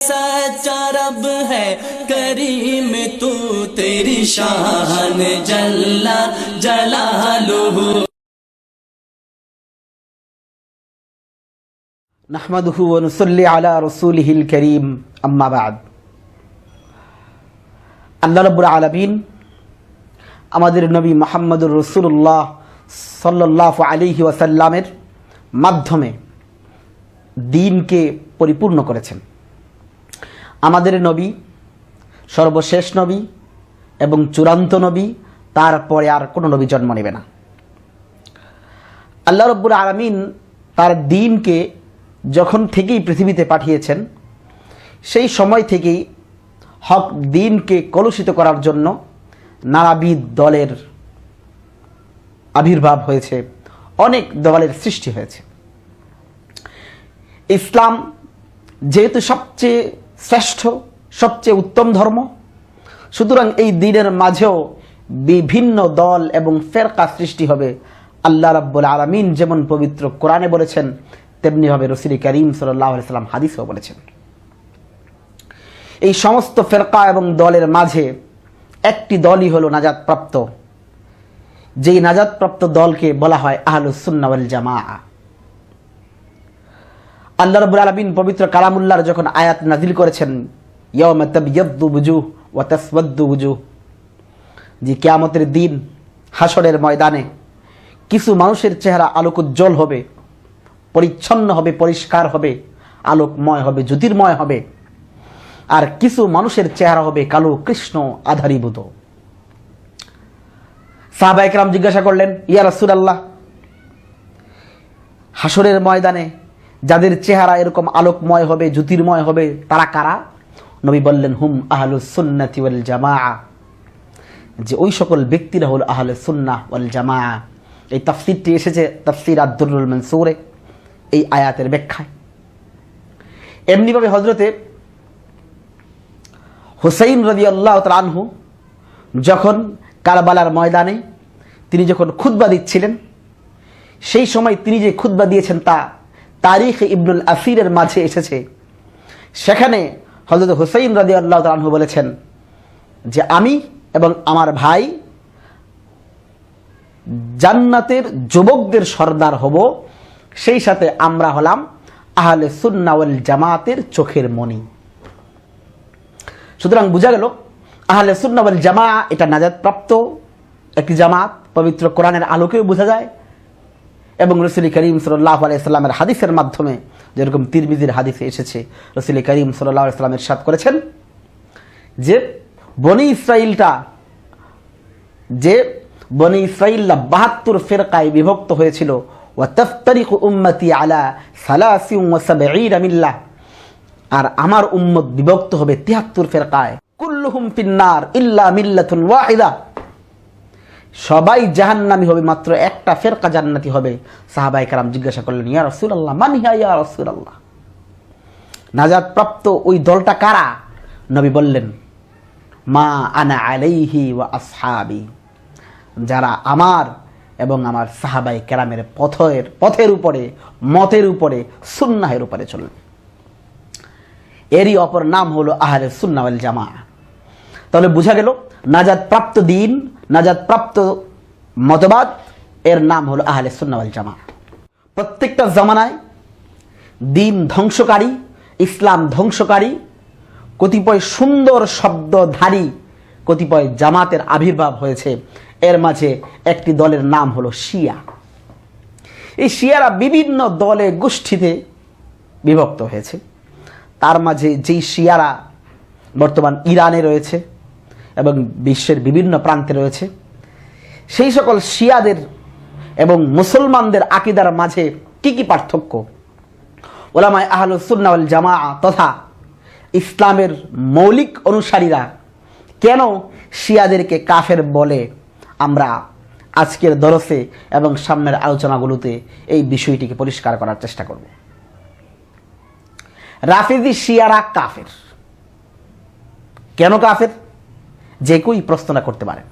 सच्चा रब है करीम तू तेरी शान जल्ला जलालुहु নাহমাদুহু ওয়া নুসাল্লি আলা রাসূলিহিল কারীম আম্মা বাদ আল্লাহ রাব্বুল আলামিন আমাদের নবী মুহাম্মদুর রাসূলুল্লাহ সাল্লাল্লাহু আলাইহি ওয়াসাল্লামের মাধ্যমে দিনকে পরিপূর্ণ করেছেন আমাদের নবী, সর্বশেষ নবী এবং চূড়ান্ত নবী, তারপরে আর কোনো নবী জন্ম নেবে না। আল্লাহ রব্বুল আলমিন তার দিনকে যখন থেকেই পৃথিবীতে পাঠিয়েছেন, সেই সময় থেকেই হক দিনকে কলুষিত করার জন্য নানাবিধ দলের আবির্ভাব হয়েছে, অনেক দলের সৃষ্টি হয়েছে। ইসলাম যেহেতু সবচেয়ে শ্রেষ্ঠ, সবচেয়ে উত্তম ধর্ম। সুতরাং এই দিনের মাঝেও বিভিন্ন দল এবং ফেরকা সৃষ্টি হবে। আল্লাহ রাব্বুল আলমিন যেমন পবিত্র কোরআনে বলেছেন তেমনিভাবে রসিল করিম সাল্লাম হাদিসেও বলেছেন। এই সমস্ত ফেরকা এবং দলের মাঝে একটি দলই হলো নাজাদপ্রাপ্ত যেই নাজাদপ্রাপ্ত দলকে বলা হয় আহলুসুন্নাওয়াল জামা আল্লাহ রবুল আলমিন পবিত্র কালামুল্লাহর যখন আয়াত নাজিল করেছেন বুজু বুজু যে কেয়ামতের দিন হাসরের ময়দানে কিছু মানুষের চেহারা আলোক উজ্জ্বল হবে, পরিচ্ছন্ন হবে, পরিষ্কার হবে, আলোকময় হবে, জ্যোতির্ময় হবে, আর কিছু মানুষের চেহারা হবে কালো, কৃষ্ণ, আধারীভূত। সাহাবা একরাম জিজ্ঞাসা করলেন, ইয়া রাসুল আল্লাহ হাসরের ময়দানে যাদের চেহারা এরকম আলোকময় হবে, জ্যোতির্ময় হবে, তারা কারা? নবী বললেন, হুম আহলু সুন্নাতি ওয়াল জামা যে ওই সকল ব্যক্তিরা হল আহলে সুন্নাহ ওয়াল জামা এই তাফসিরটি এসেছে তাফসির আব্দুল মনসুরে এই আয়াতের ব্যাখ্যায়। এমনিভাবে হজরতে হুসাইন রদি আল্লাহ আনহু যখন কারবালার ময়দানে তিনি যখন খুতবা দিচ্ছিলেন, সেই সময় তিনি যে খুতবা দিয়েছেন তা তারিখ ইবনুল আসিরের মাঝে এসেছে। সেখানে হজরত হুসাইন রাজি আল্লাহ তালহু বলেছেন যে, আমি এবং আমার ভাই জান্নাতের যুবকদের সর্দার হব। সেই সাথে আমরা হলাম আহলে সুন্নাওয়াল জামাতের চোখের মণি। সুতরাং বোঝা গেল, আহলে সুন্নাওয়াল জামা এটা নাজাদ প্রাপ্ত একটি জামাত। পবিত্র কোরআনের আলোকেও বোঝা যায় এবং রসুল করিম সাল্লাহ আলাইস্লামের হাদিসের মাধ্যমে যেরকম তিরমিজির হাদিসে এসেছে, রসুল করিম সাল্লাহ আলাইস্লামের সাথ করেছেন যে বনি ইসরাইলটা যে বনি ইসরাইল্লা বাহাত্তর ফেরকায় বিভক্ত হয়েছিল ও তফতারিক উম্মতি আলা সালাসি মিল্লাহ। আর আমার উম্মত বিভক্ত হবে তিয়াত্তর ফেরকায়। কুল্লুহুম ফিন্নার ইল্লা মিল্লাতুন ওয়াহিদা। সবাই জাহান্নামি হবে, মাত্র একটা ফেরকা জান্নাতি হবে। সাহাবাই কারাম জিজ্ঞাসা করলেন, ইয়া রসুল আল্লাহ মানিহা ইয়া রসুল আল্লাহ নাজাদ প্রাপ্ত ওই দলটা কারা? নবী বললেন, মা আনা আলাইহি ওয়া আসহাবি। যারা আমার এবং আমার সাহাবাই কেরামের পথের পথের উপরে, মতের উপরে, সুন্নাহের উপরে চলবে। এরই অপর নাম হলো আহারে সুন্নাওয়াল জামা তাহলে বোঝা গেল নাজাদ প্রাপ্ত দিন নাজাদ প্রাপ্ত মতবাদ, এর নাম হলো আহলে সুন্নাওয়াল জামা প্রত্যেকটা জামানায় দিন ধ্বংসকারী, ইসলাম ধ্বংসকারী, কতিপয় সুন্দর শব্দধারী, কতিপয় জামাতের আবির্ভাব হয়েছে। এর মাঝে একটি দলের নাম হলো শিয়া। এই শিয়ারা বিভিন্ন দলে গোষ্ঠীতে বিভক্ত হয়েছে। তার মাঝে যেই শিয়ারা বর্তমান ইরানে রয়েছে এবং বিশ্বের বিভিন্ন প্রান্তে রয়েছে। সেই সকল শিয়াদের এবং মুসলমানদের আকিদার মাঝে কি কি পার্থক্য। ওলামায় আহলুসুন্নাওয়াল জামা তথা ইসলামের মৌলিক অনুসারীরা কেন শিয়াদেরকে কাফের বলে? আমরা আজকের দরসে এবং সামনের আলোচনাগুলোতে এই বিষয়টিকে পরিষ্কার করার চেষ্টা করব। রাফিজি শিয়ারা কাফের। কেন কাফের? যে কেউই প্রশ্নটা করতে পারে।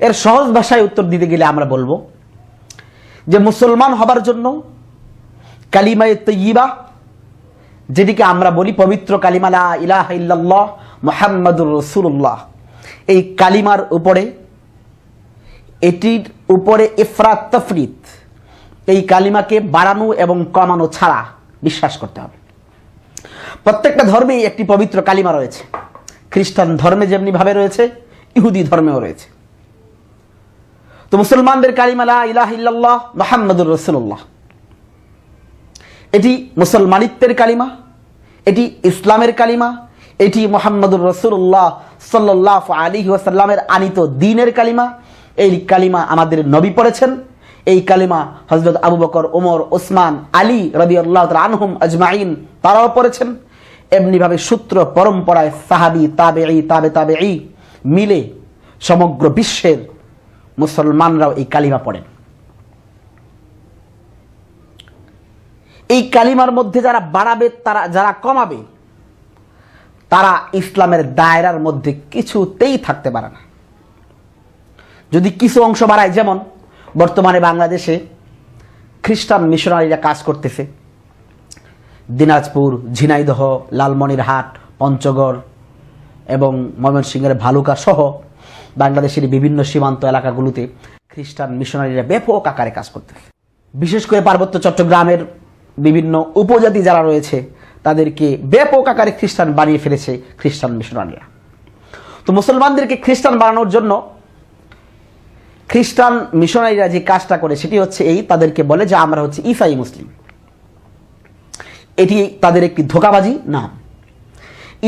এর সহজ ভাষায় উত্তর দিতে গেলে আমরা বলব যে মুসলমান হবার জন্য কালিমায় তৈবা যেটিকে আমরা বলি পবিত্র কালিমালা ইলাহ ইল্লাল্লাহ মোহাম্মদুর রসুল্লাহ এই কালিমার উপরে, এটির উপরে ইফরাত, তফরিত এই কালিমাকে বাড়ানো এবং কমানো ছাড়া বিশ্বাস করতে হবে। প্রত্যেকটা ধর্মেই একটি পবিত্র কালিমা রয়েছে। খ্রিস্টান ধর্মে যেমনি ভাবে রয়েছে, ইহুদি ধর্মেও রয়েছে। তো মুসলমানদের কালিমালা ইলাহ ইল্লাল্লাহ, মোহাম্মদুর রসুল্লাহ এটি মুসলমানিত্বের কালিমা এটি ইসলামের কালিমা এটি মোহাম্মদুর রসুল্লাহ সাল্লাহ আলী ওয়াসাল্লামের আনিত দিনের কালিমা এই কালিমা আমাদের নবী পড়েছেন। এই কালিমা হজরত আবু বকর ওমর ওসমান আলী রবি আল্লাহ আনহুম আজমাইন, তারাও পড়েছেন। এমনিভাবে সূত্র পরম্পরায় সাহাবি তাবে এই তাবে তাবে এই মিলে সমগ্র বিশ্বের মুসলমানরাও এই কালিমা পড়েন। এই কালিমার মধ্যে যারা বাড়াবে, তারা, যারা কমাবে, তারা ইসলামের দায়রার মধ্যে কিছুতেই থাকতে পারে না। যদি কিছু অংশ বাড়ায়, যেমন বর্তমানে বাংলাদেশে খ্রিস্টান মিশনারিরা কাজ করতেছে দিনাজপুর, ঝিনাইদহ, লালমনিরহাট, পঞ্চগড় এবং ময়মনসিংহের ভালুকা সহ বাংলাদেশের বিভিন্ন সীমান্ত এলাকাগুলোতে খ্রিস্টান মিশনারিরা ব্যাপক আকারে কাজ করতেছে বিশেষ করে পার্বত্য চট্টগ্রামের বিভিন্ন উপজাতি যারা রয়েছে, তাদেরকে ব্যাপক আকারে খ্রিস্টান বানিয়ে ফেলেছে খ্রিস্টান মিশনারিরা। তো মুসলমানদেরকে খ্রিস্টান বানানোর জন্য খ্রিস্টান মিশনারিরা যে কাজটা করে সেটি হচ্ছে এই, তাদেরকে বলে যে আমরা হচ্ছে ইসাই মুসলিম। এটি তাদের একটি ধোকাবাজি নাম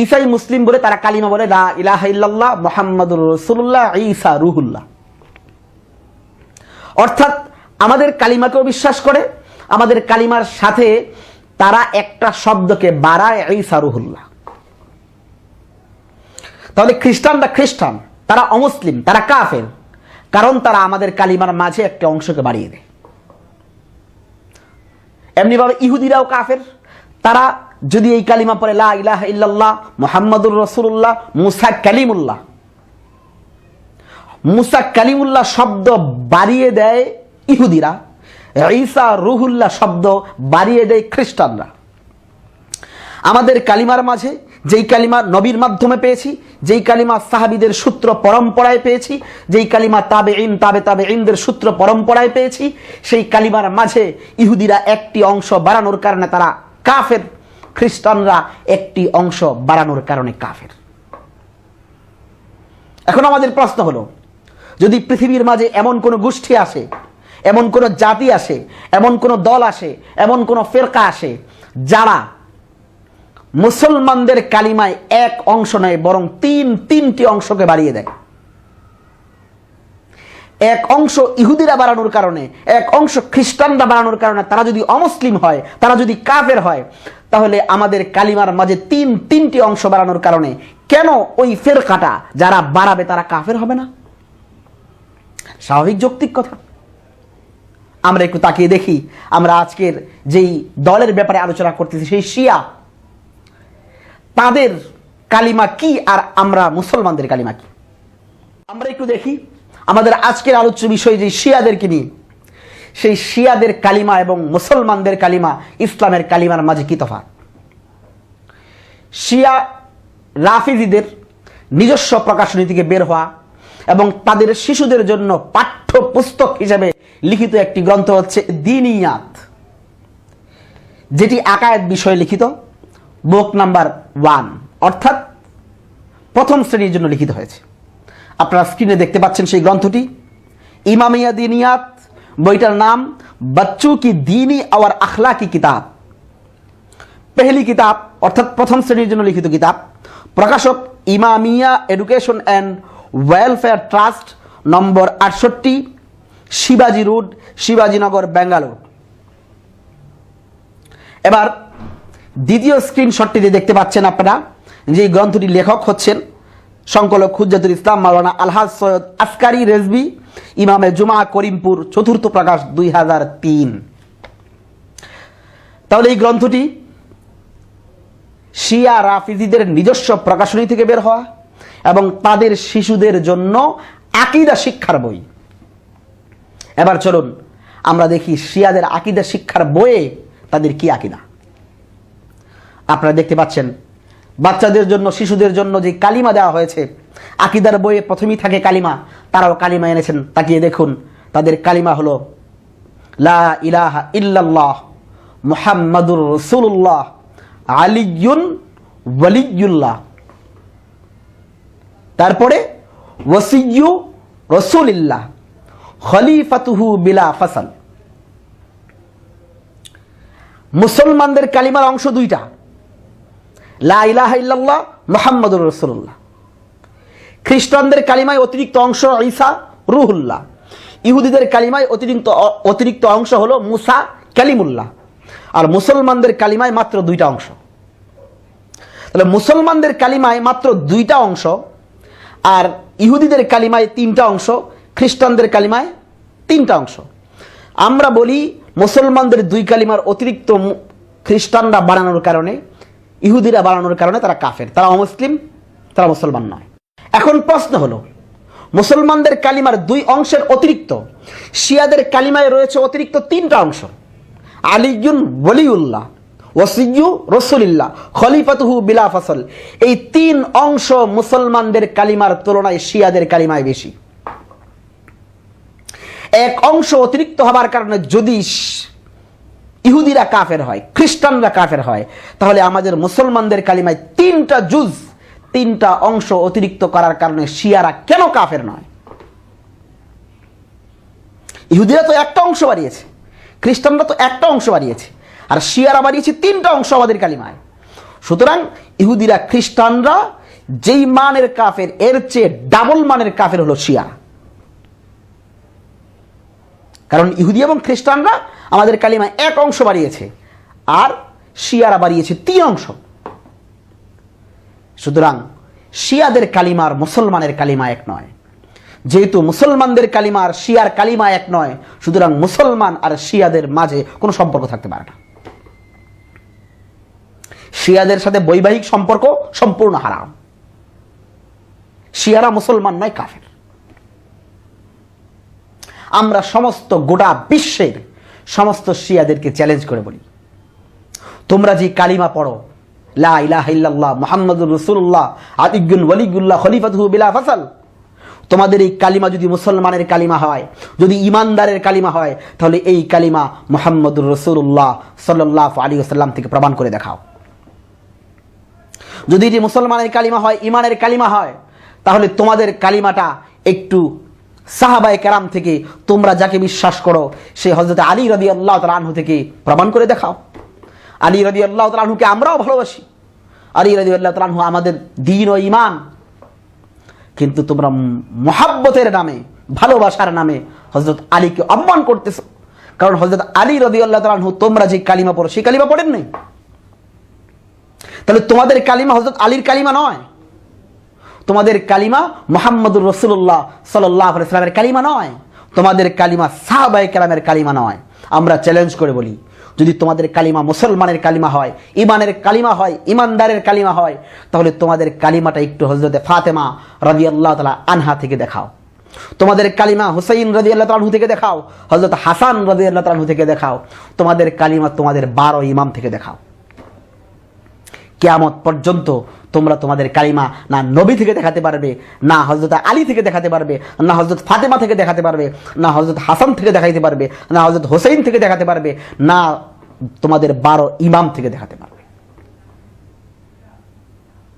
ইসাই মুসলিম বলে তারা কালিমা বলে, লা ইলাহা ইল্লাল্লাহ মোহাম্মদুর রসুল্লাহ ঈসা রুহুল্লাহ। অর্থাৎ আমাদের কালিমাকেও বিশ্বাস করে, আমাদের কালিমার সাথে তারা একটা শব্দকে বাড়ায়, ঈসা রুহুল্লাহ। তাহলে খ্রিস্টানরা খ্রিস্টান, তারা অমুসলিম, তারা কাফের, কারণ তারা আমাদের কালিমার মাঝে একটা অংশকে বাড়িয়ে দেয়। এমনিভাবে ইহুদিরাও কাফের তারা যদি এই কালিমা পড়ে, লা ইলাহা ইল্লাল্লাহ মোহাম্মদুর রসুল্লাহ মুসা কালিমুল্লাহ। মুসা কালিমুল্লাহ শব্দ বাড়িয়ে দেয় ইহুদিরা। ঈসা রুহুল্লাহ শব্দ বাড়িয়ে দেয় খ্রিস্টানরা। আমাদের কালিমার মাঝে যেই কালিমা নবীর মাধ্যমে পেয়েছি, যেই কালিমা সাহাবিদের সূত্র পরম্পরায় পেয়েছি, যেই কালিমা তাবে ইন তাবে তাবে ইনদের সূত্র পরম্পরায় পেয়েছি, সেই কালিমার মাঝে ইহুদিরা একটি অংশ বাড়ানোর কারণে তারা কাফের। খ্রিস্টানরা একটি অংশ বাড়ানোর কারণে কাফের। এখন আমাদের প্রশ্ন হলো, যদি পৃথিবীর মাঝে এমন কোনো গোষ্ঠী আসে, এমন কোনো জাতি আসে, এমন কোনো দল আসে, এমন কোনো ফেরকা আসে, যারা মুসলমানদের কালিমায় এক অংশ নেয়, বরং তিন, তিনটি অংশকে বাড়িয়ে দেয় এক অংশ ইহুদিরা বাড়ানোর কারণে, এক অংশ খ্রিস্টানরা বাড়ানোর কারণে তারা যদি অমুসলিম হয়, তারা যদি কাফের হয়, তাহলে আমাদের কালিমার মাঝে তিন, তিনটি অংশ বাড়ানোর কারণে কেন ওই ফেরকাটা যারা বাড়াবে তারা কাফের হবে না? স্বাভাবিক যৌক্তিক কথা। আমরা একটু তাকিয়ে দেখি, আমরা আজকের যেই দলের ব্যাপারে আলোচনা করতেছি সেই শিয়া, তাদের কালিমা কি আর আমরা মুসলমানদের কালিমা কি? আমরা একটু দেখি। আমাদের আজকের আলোচ্য বিষয় যে শিয়াদেরকে নিয়ে, সেই শিয়াদের কালিমা এবং মুসলমানদের কালিমা, ইসলামের কালিমার মাঝে কি তফাৎ? শিয়া রাফিজিদের নিজস্ব প্রকাশনী থেকে বের হওয়া এবং তাদের শিশুদের জন্য পাঠ্য পুস্তক হিসেবে লিখিত একটি গ্রন্থ হচ্ছে দিনিয়াত, যেটি আকায়েত বিষয়ে লিখিত, বুক নাম্বার ওয়ান, অর্থাৎ প্রথম শ্রেণির জন্য লিখিত হয়েছে। আপনারা স্ক্রিনে দেখতে পাচ্ছেন সেই গ্রন্থটি। ইমামিয়া দিনিয়াত বইটার নাম বচ্চু কি দিনী আওয়ার আখলা কি কিতাব। পেহলি কিতাব, অর্থাৎ প্রথম শ্রেণির জন্য লিখিত কিতাব। প্রকাশক Imamia education and welfare trust number আটষট্টি, শিবাজি রোড, শিবাজীনগর, ব্যাঙ্গালোর। এবার দ্বিতীয় স্ক্রিনশটটিতে দেখতে পাচ্ছেন আপনারা যে এই গ্রন্থটির লেখক হচ্ছেন সংকলক হুজ্জাতুল ইসলাম মাওলানা আলহাজ সৈয়দ আসকারি রেজবি, ইমামে জুমা করিমপুর, চতুর্থ প্রকাশ দুই হাজার তিন। তাহলে এই গ্রন্থটি শিয়া রাফিজিদের নিজস্ব প্রকাশনী থেকে বের হওয়া এবং তাদের শিশুদের জন্য আকিদা শিক্ষার বই। এবার চলুন আমরা দেখি শিয়াদের আকিদা শিক্ষার বইয়ে তাদের কি আকিদা। আপনারা দেখতে পাচ্ছেন বাচ্চাদের জন্য, শিশুদের জন্য যে কালিমা দেওয়া হয়েছে, আকিদার বইয়ে প্রথমেই থাকে কালিমা, তারাও কালিমা এনেছেন। তাকিয়ে দেখুন, তাদের কালিমা হলো, লা ইলাহা ইল্লাল্লাহ মুহাম্মাদুর রসুল্লাহ আলিয়ুন ওয়ালিয়ুল্লাহ তারপরে ওসিয়ু রসুলিল্লাহ, খলিফাতুহু বিলা ফাসাল। মুসলমানদের কালিমার অংশ দুইটা। লা ইলাহা ইল্লাল্লাহ রসুল্লাহ খ্রিস্টানদের কালিমায় অতিরিক্ত অংশ ঈসা রুহুল্লাহ। ইহুদিদের কালিমায় অতিরিক্ত অতিরিক্ত অংশ হলো মুসা কালিমুল্লাহ। আর মুসলমানদের কালিমায় মাত্র দুইটা অংশ। তাহলে মুসলমানদের কালিমায় মাত্র দুইটা অংশ আর ইহুদিদের কালিমায় তিনটা অংশ, খ্রিস্টানদের কালিমায় তিনটা অংশ। আমরা বলি মুসলমানদের দুই কালিমার অতিরিক্ত খ্রিস্টানরা বানানোর কারণে ইহুদিরা বানানোর কারণে তারা কাফের, তারা অমুসলিম, তারা মুসলমান নয়। এখন প্রশ্ন হলো, মুসলমানদের কালিমার দুই অংশের অতিরিক্ত, শিয়াদের কালিমায় রয়েছে অতিরিক্ত তিনটা অংশ। আলিজুন বলিউল্লাহ ওসিয়ু রসুলিল্লাহ, খলিফাতুহু বিলা ফসল। এই তিন অংশ মুসলমানদের কালিমার তুলনায় শিয়াদের কালিমায় বেশি। এক অংশ অতিরিক্ত হবার কারণে যদি ইহুদিরা কাফের হয়, খ্রিস্টানরা কাফের হয়। তাহলে আমাদের মুসলমানদের কালিমায় তিনটা জুজ, তিনটা অংশ অতিরিক্ত করার কারণে শিয়ারা কেন কাফের নয়? ইহুদিরা তো একটা অংশ বাড়িয়েছে, খ্রিস্টানরা তো একটা অংশ বাড়িয়েছে, আর শিয়ারা বাড়িয়েছে তিনটা অংশ আমাদের কালিমায়। সুতরাং ইহুদিরা খ্রিস্টানরা যেই মানের কাফের, এর চেয়ে ডাবল মানের কাফের হলো শিয়া কারণ ইহুদি এবং খ্রিস্টানরা আমাদের কালিমায় এক অংশ বাড়িয়েছে, আর শিয়ারা বাড়িয়েছে তিন অংশ। সুতরাং শিয়াদের কালিমার মুসলমানের কালিমা এক নয়। যেহেতু মুসলমানদের কালিমা আর শিয়ার কালিমা এক নয়, সুতরাং মুসলমান আর শিয়াদের মাঝে কোনো সম্পর্ক থাকতে পারে না। শিয়াদের সাথে বৈবাহিক সম্পর্ক সম্পূর্ণ হারাম। শিয়ারা মুসলমান নয়, কাফের। আমরা সমস্ত গোটা বিশ্বের সমস্ত শিয়াদেরকে চ্যালেঞ্জ করে বলি। তোমরা যে কালিমা পড়ো, লা ইলাহা ইল্লাল্লাহ, মুহাম্মাদুর রাসূলুল্লাহ আতিগুন ওয়ালিগুল্লাহ খলিফাতুহু বিলা ফাসাল। তোমাদের এই কালিমা যদি মুসলমানের কালিমা হয়, যদি ইমানদারের কালিমা হয়, তাহলে এই কালিমা মুহাম্মদুর রাসূলুল্লাহ সাল্লাল্লাহু আলাইহি ওয়াসাল্লাম থেকে প্রমাণ করে দেখাও। যদি এটি মুসলমানের কালিমা হয়, ইমানের কালিমা হয়, তাহলে তোমাদের কালিমাটা একটু সাহাবায়ে কেরাম থেকে তোমরা যাকে বিশ্বাস করো সেই হজরত আলী রদি আল্লাহ আনহু থেকে প্রমাণ করে দেখাও। আলী রদি আল্লাহ আনহুকে আমরাও ভালোবাসি। আলী রদি আল্লাহ আনহু আমাদের দিন ও ইমান কিন্তু তোমরা মহাব্বতের নামে, ভালোবাসার নামে হজরত আলীকে অপমান করতেছো। কারণ হজরত আলী রদি আল্লাহ আনহু তোমরা যে কালিমা পড়ো, সেই কালিমা পড়েন নাই তাহলে তোমাদের কালিমা হজরত আলীর কালিমা নয়। তোমাদের কালিমা মোহাম্মদুর রসুল্লাহ সাল্লাহ ইসলামের কালিমা নয়। তোমাদের কালিমা সাহাবাই কালামের কালিমা নয়। আমরা চ্যালেঞ্জ করে বলি, যদি তোমাদের কালিমা মুসলমানের কালিমা হয় ইমানের কালিমা হয় ইমানদারের কালিমা হয়, তাহলে তোমাদের কালিমাটা একটু হজরতে ফাতেমা রবি আল্লাহ তালা আনহা থেকে দেখাও। তোমাদের কালিমা হুসাইন রদি আল্লাহ তালহু থেকে দেখাও হজরত হাসান রদি আল্লাহ তালহু থেকে দেখাও। তোমাদের কালিমা তোমাদের বারো ইমাম থেকে দেখাও। কেয়ামত পর্যন্ত তোমরা তোমাদের কালিমা না নবী থেকে দেখাতে পারবে, না হজরত আলী থেকে দেখাতে পারবে, না হজরত ফাতেমা থেকে দেখাতে পারবে, না হজরত হাসান থেকে দেখাতে পারবে, না হজরত হোসেন থেকে দেখাতে পারবে, না তোমাদের বারো ইমাম থেকে দেখাতে পারবে।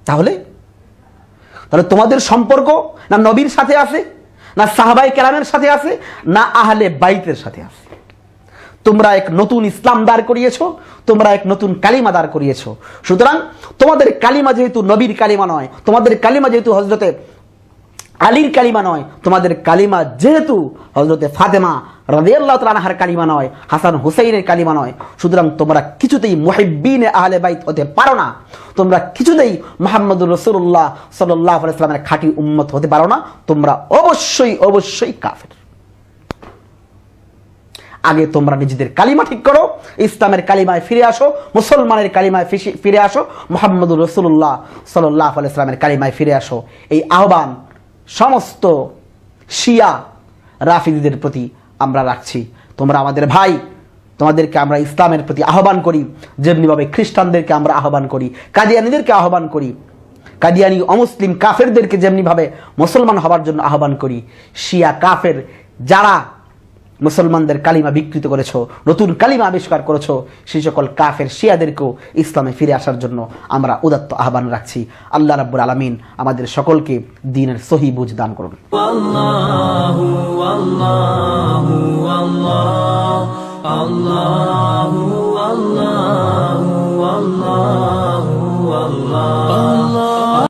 তাহলে? তাহলে তোমাদের সম্পর্ক না নবীর সাথে আছে, না সাহাবাই কেরামের সাথে আছে, না আহলে বাইতের সাথে আছে? তোমরা এক নতুন ইসলাম দাঁড় করিয়েছো, তোমরা এক নতুন কালিমা দাঁড় করিয়েছো। সুতরাং তোমাদের কালিমা যেহেতু নবীর কালিমা নয়, তোমাদের কালিমা যেহেতু হজরতে আলীর কালিমা নয়, তোমাদের কালিমা যেহেতু হজরতে ফাতেমা রাদিয়াল্লাহু তাআলা আনহার কালিমা নয়, হাসান হুসাইনের কালিমা নয়, সুতরাং তোমরা কিছুতেই মুহিব্বিনে আহলে বাইত হতে পারো না। তোমরা কিছুতেই মুহাম্মদুর রাসূলুল্লাহ সাল্লাল্লাহু আলাইহি সাল্লামের খাঁটি উম্মত হতে পারো না। তোমরা অবশ্যই অবশ্যই কাফের। আগে তোমরা নিজেদের কালিমা ঠিক করো, ইসলামের কালিমায় ফিরে আসো, মুসলমানের কালিমায় ফিরে আসো, মোহাম্মদুর রসুল্লাহ সাল্লাহ আলাইসলামের কালিমায় ফিরে আসো। এই আহ্বান সমস্ত শিয়া রাফিদিদের প্রতি আমরা রাখছি। তোমরা আমাদের ভাই, তোমাদেরকে আমরা ইসলামের প্রতি আহ্বান করি, যেমনিভাবে খ্রিস্টানদেরকে আমরা আহ্বান করি, কাদিয়ানিদেরকে আহ্বান করি, কাদিয়ানি অমুসলিম কাফেরদেরকে যেমনিভাবে মুসলমান হবার জন্য আহ্বান করি, শিয়া কাফের যারা মুসলমানদের কালিমা বিকৃত করেছ, নতুন কালিমা আবিষ্কার করেছ, সেই সকল কাফের শিয়াদেরকেও ইসলামে ফিরে আসার জন্য আমরা উদাত্ত আহ্বান রাখছি। আল্লাহ রাব্বুর আলমিন আমাদের সকলকে দিনের সহি বুঝ দান করুন।